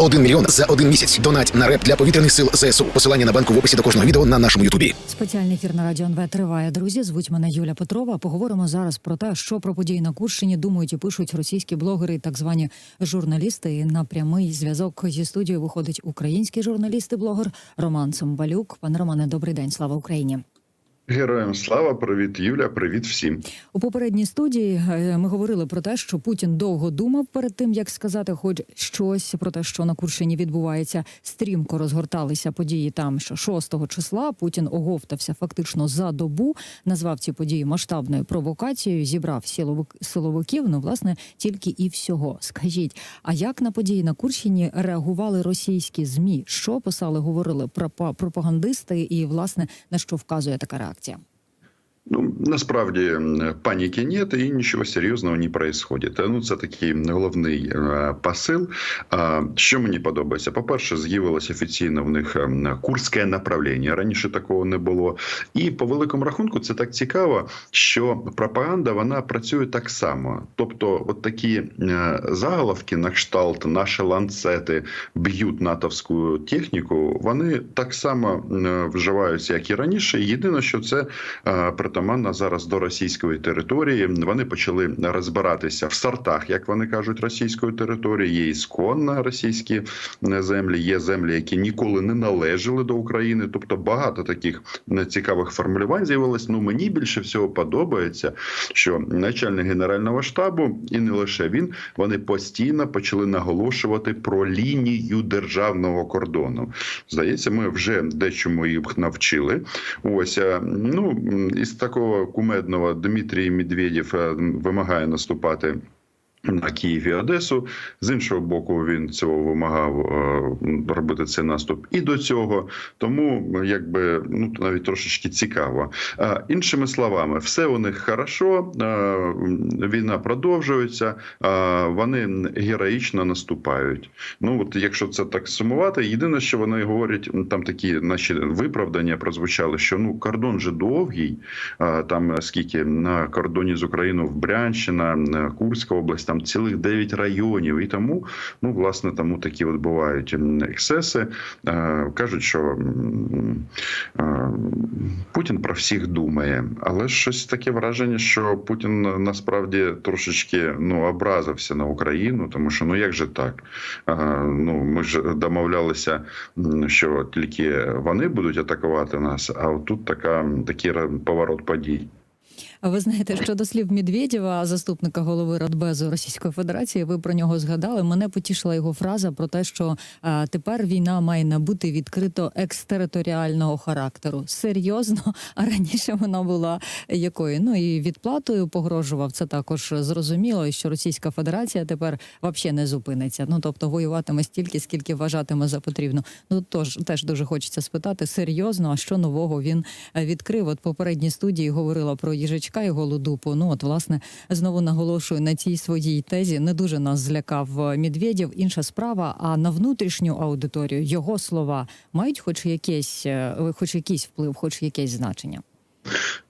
1 мільйон за один місяць. Донать на реп для повітряних сил ЗСУ. Посилання на банку в описі до кожного відео на нашому Ютубі. Спеціальний ефір на радіо НВ триває. Друзі, звуть мене Юля Петрова. Поговоримо зараз про те, що про події на Курщині думають і пишуть російські блогери, так звані журналісти. І на прямий зв'язок зі студією виходить український журналіст і блогер Роман Цимбалюк. Пане Романе, добрий день. Слава Україні. Героям слава, привіт, Юля, привіт всім. У попередній студії е, ми говорили про те, що Путін довго думав перед тим, як сказати, хоч щось про те, що на Курщині відбувається. Стрімко розгорталися події там, що 6 числа Путін оговтався фактично за добу, назвав ці події масштабною провокацією, зібрав силовик- силовиків. Ну, власне, тільки і всього. Скажіть, а як на події на Курщині реагували російські змі? Що писали, говорили пропа- пропагандисти, і власне на що вказує така реакція? проєкті. Ну насправді паніки нет і нічого серйозного не происходит. Ну це такий головний е, посил. Що мені подобається? По перше, з'явилось офіційно в них ем, курське направлення. Раніше такого не було. І по великому рахунку це так цікаво, що пропаганда вона працює так само. Тобто, от такі е, заголовки на кшталт, наші ланцети б'ють натовську техніку. Вони так само е, вживаються, як і раніше. Єдине, що це е, притаманно зараз до російської території. Вони почали розбиратися в сортах, як вони кажуть, російської території. Є ісконно російські е, землі, є землі, які ніколи не належали до України. Тобто багато таких цікавих формулювань з'явилось. Ну мені більше всього подобається, що начальник генерального штабу і не лише він, вони постійно почали наголошувати про лінію державного кордону. Здається, ми вже дечому їх навчили. Ось е, ну із такого кумедного Дмитрій Медведєв е, вимагає наступати. На Київ і Одесу з іншого боку, він цього вимагав е, робити цей наступ і до цього. Тому якби ну навіть трошечки цікаво. Е, іншими словами, все у них хорошо. е, Війна продовжується, вони героїчно наступають. Ну от якщо це так сумувати, єдине, що вони говорять, там такі наші виправдання прозвучали, що ну кордон же довгий. Там скільки на кордоні з Україною в Брянщина, Курська область, там цілих 9 районів, і тому ну власне тому такі от бувають ексеси. Е, Кажуть, що е, Путін про всіх думає, але щось таке враження, що Путін насправді трошечки ну образився на Україну, тому що ну як же так? Е, Ну ми ж домовлялися, що тільки вони будуть атакувати нас, а тут така такий поворот подій. Ви знаєте, щодо слів Медведєва, заступника голови Радбезу Російської Федерації, ви про нього згадали. Мене потішила його фраза про те, що а, тепер війна має набути відкрито екстериторіального характеру. Серйозно, а раніше вона була якою? Ну і відплатою погрожував це також зрозуміло, що Російська Федерація тепер взагалі не зупиниться. Ну тобто воюватиме стільки, скільки вважатиме за потрібно. Ну тож теж дуже хочеться спитати серйозно, а що нового він е, відкрив? От попередні студії говорила про їжачка і голодупу. Ну от власне знову наголошую на цій своїй тезі. Не дуже нас злякав е, Медведєв. Інша справа. А на внутрішню аудиторію його слова мають, хоч якесь, е, хоч якийсь вплив, хоч якесь значення.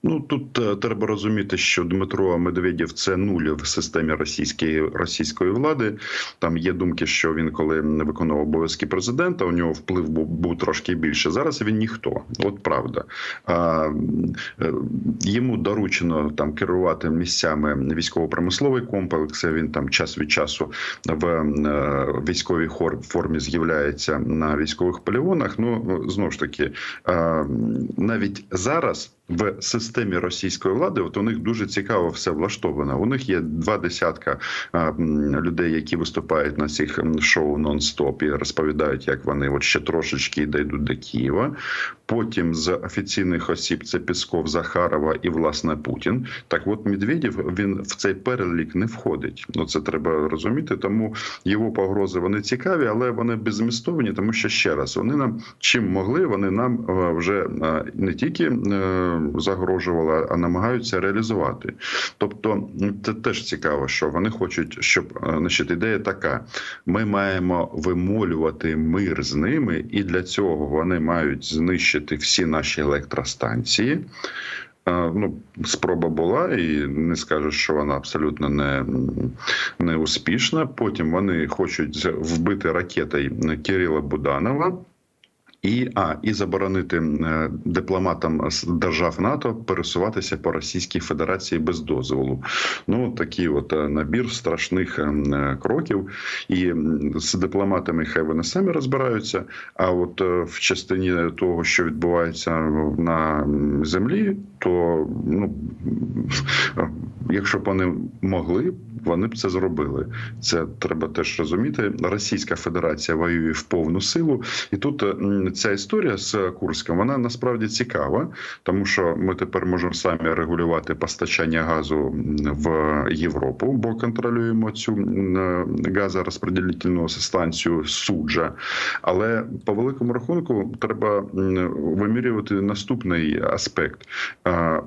Ну тут е, треба розуміти, що Дмитро Медведєв це нуль в системі російської російської влади. Там є думки, що він, коли не виконував обов'язки президента, у нього вплив був, був трошки більше. Зараз він ніхто. От правда. А, е, йому доручено там керувати місцями військово-промисловий комплекс. Він там час від часу в е, військовій формі з'являється на військових полігонах. Ну знову ж таки, навіть зараз в системі російської влади, от у них дуже цікаво все влаштовано. У них є два десятка людей, які виступають на цих шоу нон-стоп і розповідають, як вони от ще трошечки дійдуть до Києва. Потім з офіційних осіб це Пісков, Захарова і власне Путін. Так, от Медведєв він в цей перелік не входить. Ну це треба розуміти. Тому його погрози вони цікаві, але вони беззмістовні, тому що ще раз вони нам чим могли, вони нам е, вже е, не тільки е, загрожували, а намагаються реалізувати. Тобто, це теж цікаво, що вони хочуть, щоб значить, ідея така: ми маємо вимолювати мир з ними, і для цього вони мають знищити всі наші електростанції. Е, Ну, спроба була, і не скажу, що вона абсолютно не, не успішна. Потім вони хочуть вбити ракетою Кирила Буданова. І а і заборонити е, дипломатам держав НАТО пересуватися по Російській Федерації без дозволу. Ну такий от е, набір страшних е, кроків. І з дипломатами хай вони самі розбираються. А от в частині того, що відбувається на землі, то ну якщо б вони могли, вони б це зробили. Це треба теж розуміти. Російська Федерація воює в повну силу, і тут ця історія з Курськом вона насправді цікава, тому що ми тепер можемо самі регулювати постачання газу в Європу, бо контролюємо цю е, газорозподілительну станцію суджа. Але по великому рахунку треба вимірювати наступний аспект. А,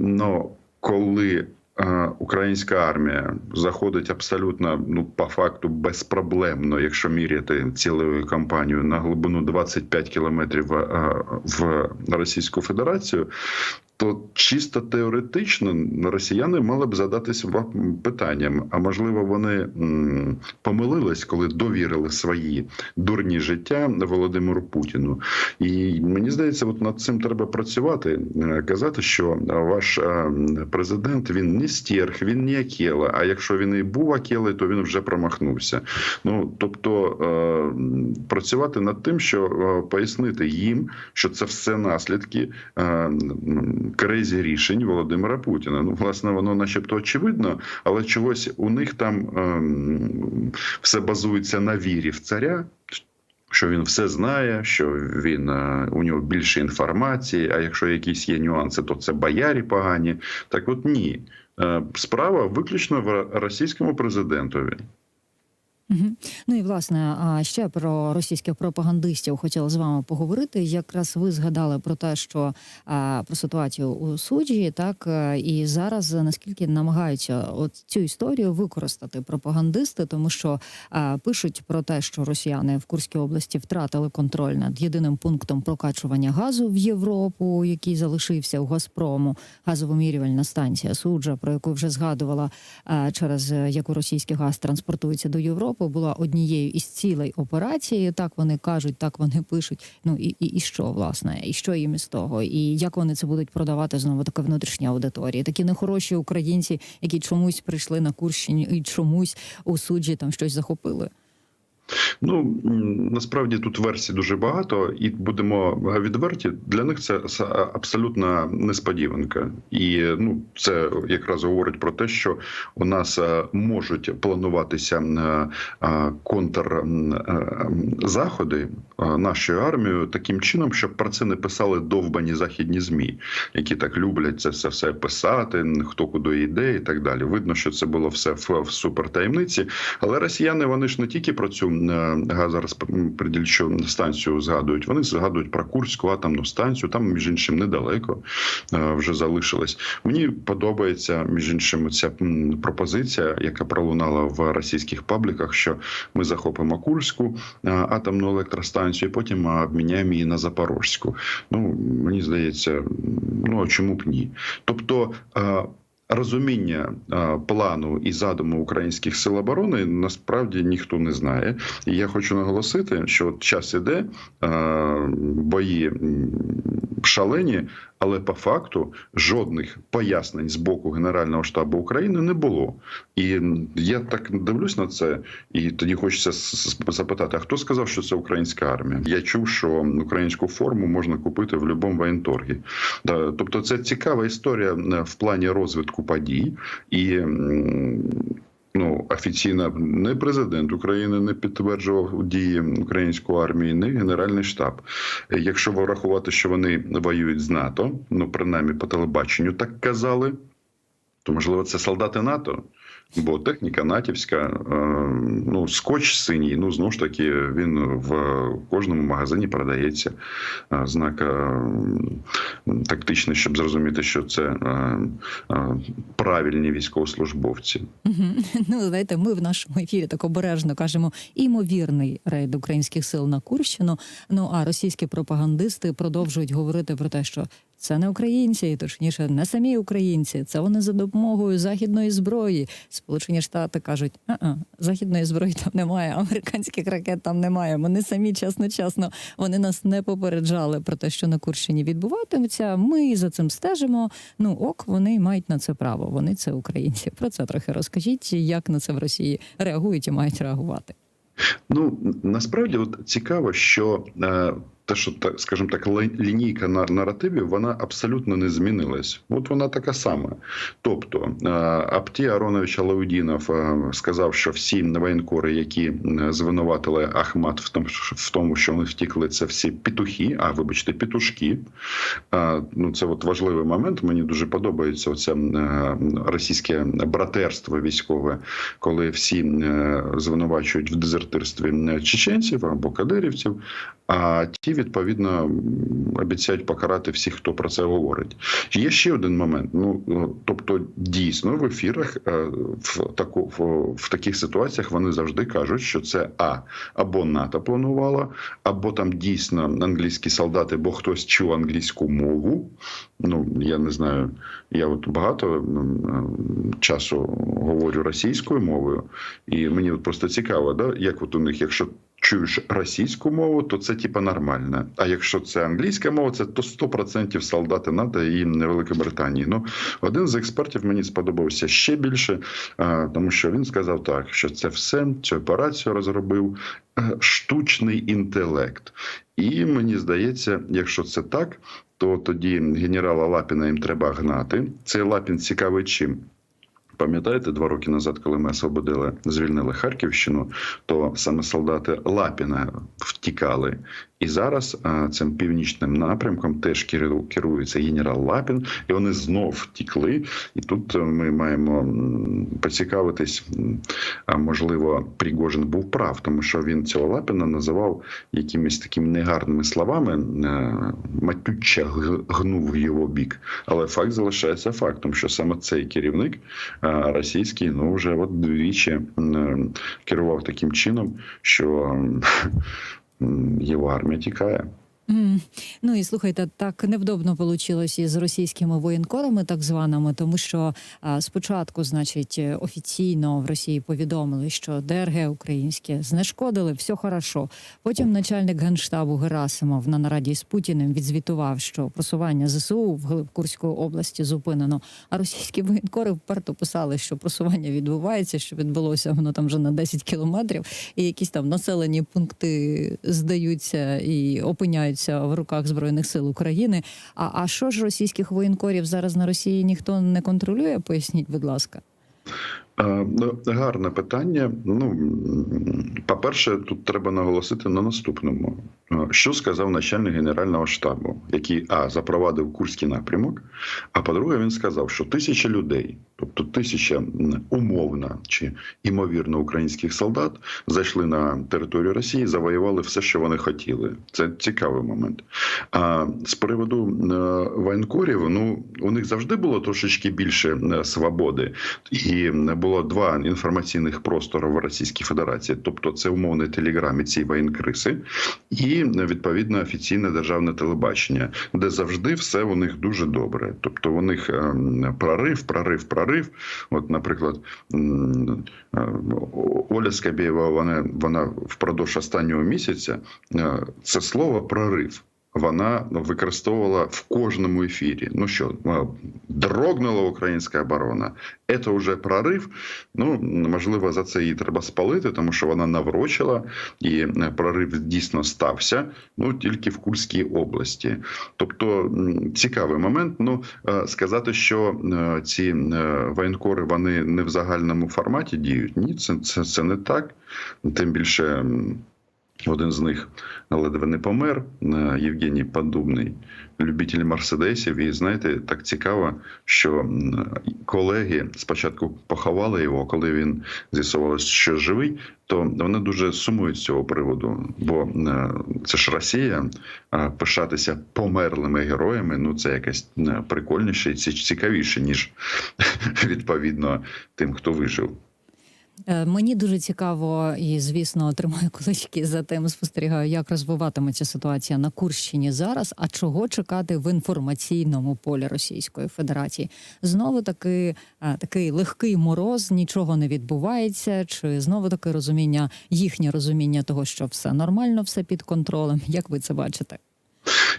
Ну, коли е, українська армія заходить абсолютно ну по факту безпроблемно, якщо міряти цілою кампанією на глибину 25 кілометрів е, в Російську Федерацію. То чисто теоретично росіяни мали б задатись питанням: а можливо, вони помилились, коли довірили свої дурні життя Володимиру Путіну. І мені здається, от над цим треба працювати. Е, Казати, що ваш е, президент він не стерх, він не акела. А якщо він і був акелою, то він вже промахнувся. Ну тобто е, працювати над тим, що пояснити їм, що це все наслідки кризі рішень Володимира Путіна. Ну, власне, воно, начебто, очевидно, але чогось у них там ем, все базується на вірі в царя. Що він все знає, що він е, у нього більше інформації. А якщо якісь є нюанси, то це боярі погані. Так, от ні, Е, справа виключно в російському президентові. Мгм. Ну і власне, ще про російських пропагандистів хотіла з вами поговорити. Якраз ви згадали про те, що про ситуацію у суджі, так е, і зараз наскільки намагаються от цю історію використати пропагандисти, тому що пишуть про те, що росіяни в Курській області втратили контроль над єдиним пунктом прокачування газу в Європу, який залишився у Газпрому, газовимірювальна станція суджа, про яку вже згадувала, через е, яку російський газ транспортується до Європи, була однією із цілей операції. Так вони кажуть, так вони пишуть. Ну і, і, і що власне, і що їм із того, і як вони це будуть продавати знову таке внутрішній аудиторії? Такі нехороші українці, які чомусь прийшли на Курщині і чомусь у суджі там щось захопили. Ну насправді тут версій дуже багато, і будемо відверті. Для них це абсолютна несподіванка, і ну це якраз говорить про те, що у нас е, можуть плануватися е, е, контрзаходи нашою армією таким чином, щоб про це не писали довбані західні змі, які так люблять це все, все писати, хто куди йде, і так далі. Видно, що це було все в супертаємниці. Але росіяни вони ж не тільки про цю е, газорозподільчу станцію згадують, вони згадують про Курську атомну станцію. Там, між іншим, недалеко е, вже залишилось. Мені подобається між іншим ця пропозиція, яка пролунала в російських пабліках, що ми захопимо Курську е, атомну електростанцію, і потім обміняємо її на Запорозьку. Ну мені здається, ну а чому б ні? Тобто. Розуміння плану і задуму українських сил оборони насправді ніхто не знає. І я хочу наголосити, що от час іде, бої шалені, але по факту жодних пояснень з боку Генерального штабу України не було. І я так дивлюсь на це, і тоді хочеться запитати: а хто сказав, що це українська армія? Я чув, що українську форму можна купити в будь-якому воєнторгі. Тобто, це цікава історія е, в плані розвитку подій і. Ну, офіційно не президент України не підтверджував дії української армії, не генеральний штаб. Якщо врахувати, що вони воюють з НАТО, ну принаймні по телебаченню так казали, то можливо це солдати НАТО. Бо техніка натівська, е, ну скотч синій. Ну знову ж таки, він в кожному магазині продається. Е, Знак е, тактичний, щоб зрозуміти, що це правильні військовослужбовці. Ну, знаєте, ми в нашому ефірі так обережно кажемо імовірний рейд українських сил на Курщину. Ну а російські пропагандисти продовжують говорити про те, що це не українці, і точніше, не самі українці. Це вони за допомогою західної зброї. Сполучені Штати кажуть, а західної зброї там немає, американських ракет там немає. Вони самі чесно, чесно, вони нас не попереджали про те, що на Курщині відбуватиметься. Ми за цим стежимо. Ну ок, вони мають на це право. Вони це українці. Про це трохи розкажіть, як на це в Росії реагують і мають реагувати. Ну насправді от цікаво, що е, те, що так, скажімо так, лінійка нар- наративів, вона абсолютно не змінилась. От вона така сама. Тобто е, Апті Аронович Алаудінов е, сказав, що всі воєнкори, які е, звинуватили Ахмат в тому, що- вони втікли, це всі петухи, а вибачте, петушки. Ну це от важливий момент. Мені дуже подобається оце е, російське братерство військове, коли всі звинувачують в дезертирстві чеченців або кадирівців, а ті відповідно обіцяють покарати всіх, хто про це говорить. Є ще один момент. Ну е, тобто, дійсно в ефірах е, в таку в, в таких ситуаціях вони завжди кажуть, що це а або НАТО планувало, або там дійсно англійські солдати, бо хтось чув англійську мову. Ну я не знаю. Я от багато часу говорю російською мовою, і мені от просто цікаво, да, як от у них, якщо чуєш російську мову, то це типа нормально. А якщо це англійська мова, це то 100% солдати НАТО і Великої Британії. Ну один з експертів мені сподобався ще більше, тому що він сказав так, що це все цю операцію розробив е, штучний інтелект. І мені здається, якщо це так, то тоді генерала Лапіна їм треба гнати. Цей Лапін цікавий чим. Пам'ятаєте, два роки назад, коли ми освободили, звільнили Харківщину, то саме солдати Лапіна втікали. І зараз цим північним напрямком теж керується генерал Лапін, і вони знов втікли. І тут е, ми маємо поцікавитись, можливо, Пригожин був прав, тому що він цього Лапіна називав якимись такими негарними словами, е, матюче г- гнув його бік. Але факт залишається фактом, що саме цей керівник російський ну вже от двічі керував таким чином, що м, армия армія М. Ну і слухайте, так невдобно вийшло із російськими воєнкорами, так званими, тому що а, спочатку, значить, офіційно в Росії повідомили, що ДРГ українське знешкодили, все хорошо. Потім начальник генштабу Герасимов на нараді з Путіним відзвітував, що просування ЗСУ в Курської області зупинено. А російські воєнкори вперто писали, що просування відбувається, що відбулося воно там вже на 10 кілометрів, і якісь там населені пункти здаються і опиняються в руках збройних сил України. А, а що ж російських воєнкорів зараз на Росії ніхто не контролює? Поясніть, будь ласка. Е, ну, Гарне питання. Ну, по-перше, тут треба наголосити на наступному. Е, Що сказав начальник Генерального штабу, який а запровадив курський напрямок. А по-друге, він сказав, що тисяча людей, тобто тисяча м, умовна чи імовірно українських солдат, зайшли на територію Росії, завоювали все, що вони хотіли. Це цікавий момент. А з приводу е, воєнкорів, ну у них завжди було трошечки більше е, свободи, і було два інформаційних простори в Російській Федерації, тобто це умовний телеграм і ці воєнкриси, і відповідно офіційне державне телебачення, де завжди все у них дуже добре. Тобто у них е, прорив, прорив, прорив. От, наприклад, е, Оля Скабєєва, вона вона впродовж останнього місяця е, це слово прорив. Вона використовувала в кожному ефірі. Ну що, е, дрогнула українська оборона. Це вже прорив. Ну можливо, за це її треба спалити, тому що вона наврочила, і е, прорив дійсно стався. Ну тільки в Курській області. Тобто цікавий момент. Ну е, сказати, що ці воєнкори вони не в загальному форматі діють. Ні, це, це, це не так. Тим більше. Один з них ледве не помер, е, Євгеній Подубний, любитель мерседесів. І знаєте, так цікаво, що колеги спочатку поховали його, коли він з'ясувалося, що живий, то вони дуже сумують з цього приводу. Бо е, це ж Росія, пишатися померлими героями. Ну це якось е, прикольніше і ці- цікавіше, ніж відповідно тим, хто вижив. Е, Мені дуже цікаво і, звісно, тримаю кулачки за тим, спостерігаю, як розвиватиметься ситуація на Курщині зараз. А чого чекати в інформаційному полі Російської Федерації? Знову таки е, такий легкий мороз, нічого не відбувається, чи знову таки розуміння, їхнє розуміння того, що все нормально, все під контролем. Як ви це бачите?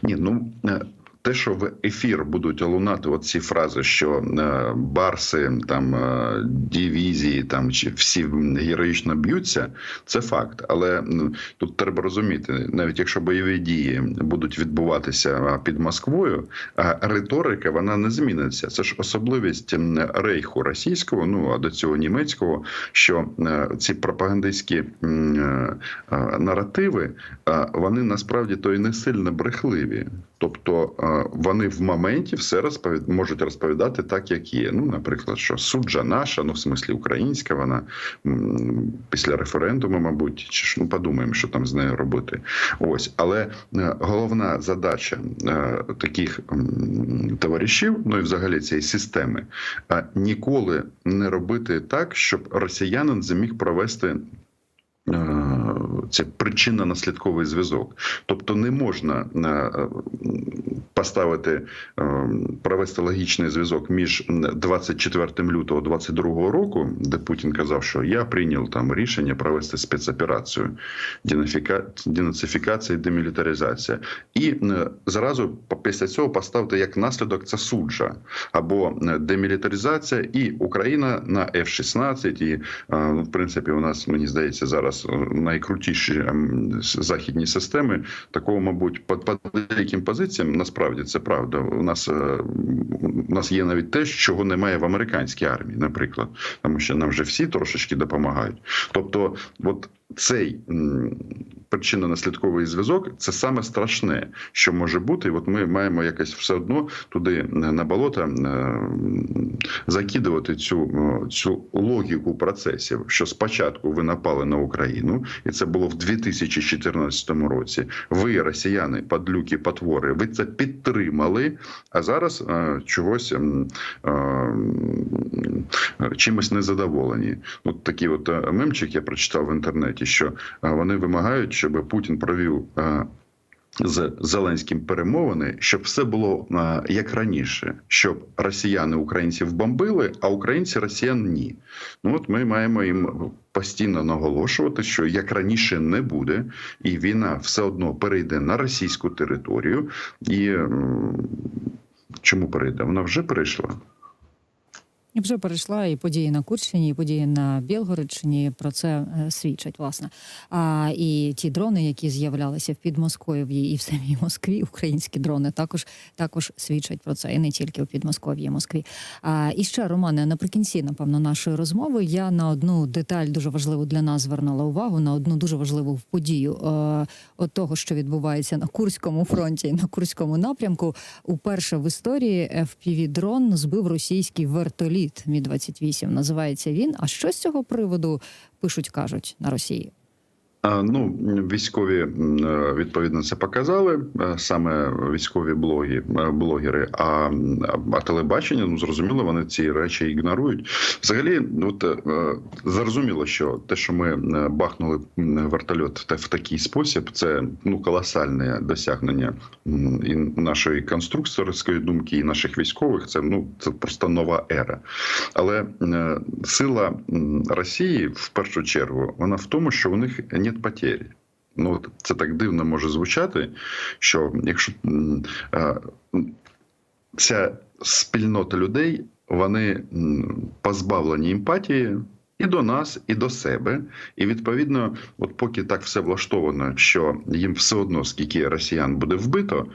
Ні, ну е, те, що в ефір будуть лунати от ці фрази, що е, барси, там е, дивізії, там чи всі героїчно б'ються, це факт. Але ну, тут треба розуміти, навіть якщо бойові дії будуть відбуватися під Москвою, риторика вона не зміниться. Це ж особливість рейху російського, ну а до цього німецького, що е, ці пропагандистські наративи, вони насправді то і не сильно брехливі. Тобто вони в моменті все розповід... можуть розповідати так, як є. Ну, наприклад, що суджа наша, ну в смислі українська, вона після референдуму, мабуть, чи ж ну подумаємо, що там з нею робити. Ось, але е, головна задача е, таких товаришів, ну і взагалі цієї системи, е, ніколи не робити так, щоб росіянин зміг провести. Е, Це причинно-наслідковий зв'язок. Тобто не можна е, поставити, е, провести логічний зв'язок між 24 лютого 22 року, де Путін казав, що я прийняв там рішення провести спецоперацію денацифікація і демілітаризація, і е, зразу після цього поставити як наслідок це суджа або е, демілітаризація і Україна на F-16, і е, в принципі у нас мені здається зараз е, найкрутіші ем, західні системи. Такого, мабуть, по, деяким позиціям насправді це правда. У нас е, у нас є навіть те, чого немає в американській армії, наприклад, тому що нам вже всі трошечки допомагають. Тобто, от цей м, причинно-наслідковий зв'язок це саме страшне, що може бути. І от ми маємо якось все одно туди е, на болото е, закидувати цю, е, цю логіку процесів, що спочатку ви напали на Україну, і це було в 2014 році. Ви, росіяни, падлюки, потвори, ви це підтримали. А зараз чогось чимось незадоволені. От такий от мемчик я прочитав в інтернеті, що вони вимагають, щоб Путін провів. е, з Зеленським перемовини, щоб все було е, як раніше, щоб росіяни українців бомбили, а українці росіян ні. Ну от ми маємо їм постійно наголошувати, що як раніше не буде, і війна все одно перейде на російську територію. І чому перейде? Вона вже перейшла. Вже перейшла і події на Курщині, і події на Білгородщині про це е, свідчать, власне. А і ті дрони, які з'являлися в Підмосков'ї і в самій Москві, українські дрони також також свідчать про це, і не тільки в Підмосков'ї, Москві. А і ще Романе, наприкінці, напевно, нашої розмови я на одну деталь дуже важливу для нас звернула увагу на одну дуже важливу подію е, от того, що відбувається на Курському фронті, на Курському напрямку. Уперше в історії fpv дрон збив російський вертоліт Мі 28 Називається він. А що з цього приводу пишуть, кажуть на Росії? Ну, військові е, відповідно це показали е, саме військові блоги, е, блогери. А, а телебачення, ну зрозуміло, вони ці речі ігнорують. Взагалі, от зрозуміло, що те, що ми бахнули вертольот в такий спосіб, це ну колосальне досягнення і нашої конструкторської думки, і наших військових. Це ну це просто нова ера. Але сила Росії в першу чергу вона в тому, що у них нет потері. Ну це так дивно може звучати, що якщо м, е, ця спільнота людей вони позбавлені емпатії. І до нас, і до себе, і відповідно, от поки так все влаштовано, що їм все одно скільки росіян буде вбито,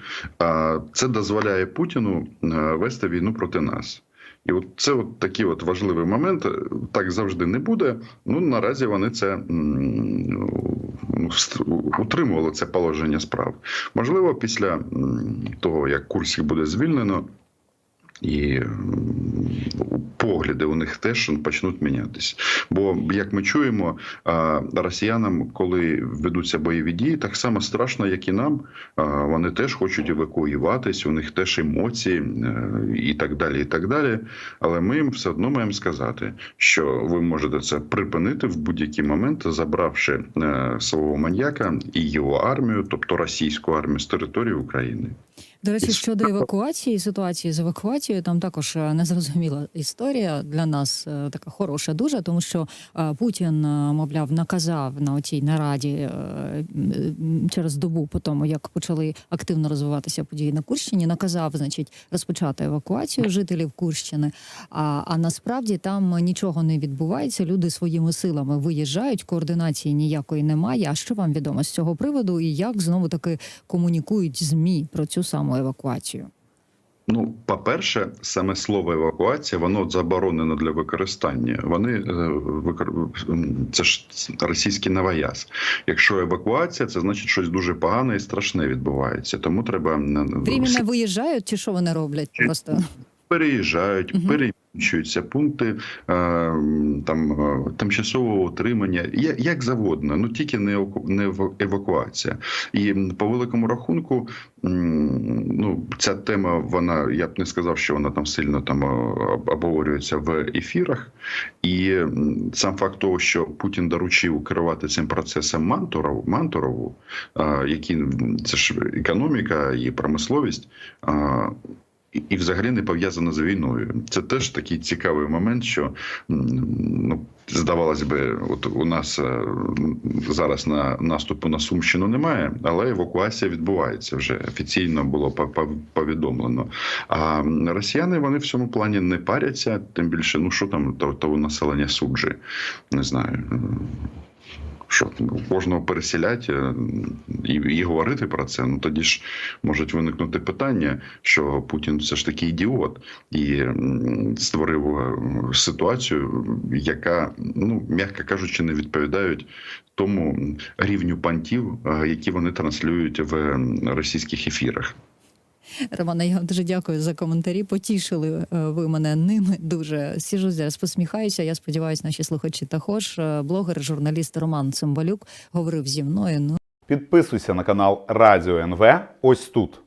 це дозволяє Путіну е, вести війну проти нас. І от це от такий от важливий момент. Так завжди не буде. Ну наразі вони це ну, утримували це положення справ. Можливо, після того як Курськ буде звільнено. І погляди у них теж почнуть мінятися. Бо як ми чуємо, росіянам, коли ведуться бойові дії, так само страшно, як і нам. Вони теж хочуть евакуюватись, у них теж емоції е, і так далі. І так далі. Але ми їм все одно маємо сказати, що ви можете це припинити в будь-який момент, забравши е, свого маньяка і його армію, тобто російську армію з території України. До речі, щодо евакуації, ситуації з евакуацією, там також е, незрозуміла історія для нас е, така хороша, дуже тому що е, Путін, мовляв, наказав на отій нараді через добу по тому, як почали активно розвиватися події на Курщині, наказав, значить, розпочати евакуацію жителів Курщини. А, а насправді там нічого не відбувається. Люди своїми силами виїжджають, координації ніякої немає. А що вам відомо з цього приводу, і як знову таки комунікують змі про цю саму евакуацію? Ну, по-перше, саме слово евакуація, воно заборонено для використання. Вони е, це ж російський новояз. Якщо евакуація, це значить щось дуже погане і страшне відбувається. Тому треба Временно виїжджають, чи що вони роблять? Просто переїжджають, Мгм. переміщуються пункти е, там е, тимчасового утримання, як завгодно, ну тільки не не евакуація. І по великому рахунку, ну ця тема, вона я б не сказав, що вона там сильно там е, обговорюється в ефірах. І сам факт того, що Путін доручив керувати цим процесом Мантуров, Мантурову, е, який це ж економіка і промисловість. І, взагалі не пов'язано з війною. Це теж такий цікавий момент, що ну здавалось би, от у нас е, зараз на наступу на Сумщину немає, але евакуація відбувається вже офіційно було по- по- повідомлено. А росіяни вони в цьому плані не паряться, тим більше, ну що там того населення суджі, не знаю. Що кожного переселять е, і, і говорити про це, ну тоді ж можуть виникнути питання, що Путін все ж таки ідіот і створив е, ситуацію, яка, ну м'яко кажучи, не відповідають тому рівню пантів, е, які вони транслюють в російських ефірах. Романа, я вам дуже дякую за коментарі. Потішили е, ви мене ними. Дуже сіжу зараз, посміхаюся. Я сподіваюся, наші слухачі також. Е, Блогер, журналіст Роман Цимбалюк говорив зі мною. Ну Підписуйся на канал Радіо НВ ось тут.